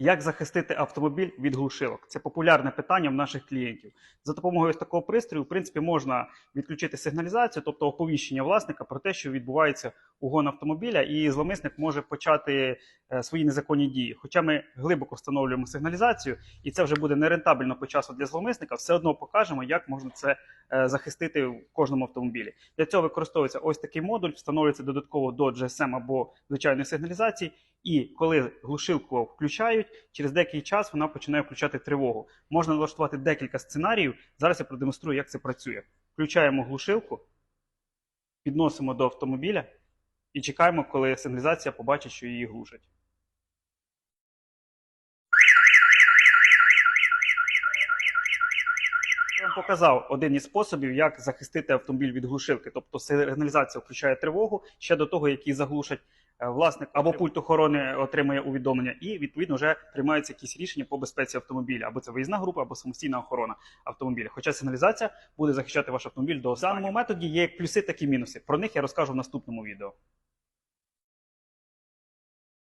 Як захистити автомобіль від глушилок? Це популярне питання в наших клієнтів. За допомогою такого пристрою, в принципі, можна відключити сигналізацію, тобто оповіщення власника про те, що відбувається угон автомобіля, і зловмисник може почати свої незаконні дії. Хоча ми глибоко встановлюємо сигналізацію, і це вже буде нерентабельно по часу для зловмисника, все одно покажемо, як можна це е, захистити в кожному автомобілі. Для цього використовується ось такий модуль, встановлюється додатково до GSM або звичайної сигналізації. І коли глушилку включають, через деякий час вона починає включати тривогу. Можна налаштувати декілька сценаріїв. Зараз я продемонструю, як це працює. Включаємо глушилку, підносимо до автомобіля і чекаємо, коли сигналізація побачить, що її глушать. Я вам показав один із способів, як захистити автомобіль від глушилки. Тобто сигналізація включає тривогу ще до того, як її заглушать е, власник або пульт охорони отримує увідомлення, і відповідно вже приймаються якісь рішення по безпеці автомобіля, або це виїзна група, або самостійна охорона автомобіля. Хоча сигналізація буде захищати ваш автомобіль до останнього методі. Є як плюси, так і мінуси. Про них я розкажу в наступному відео.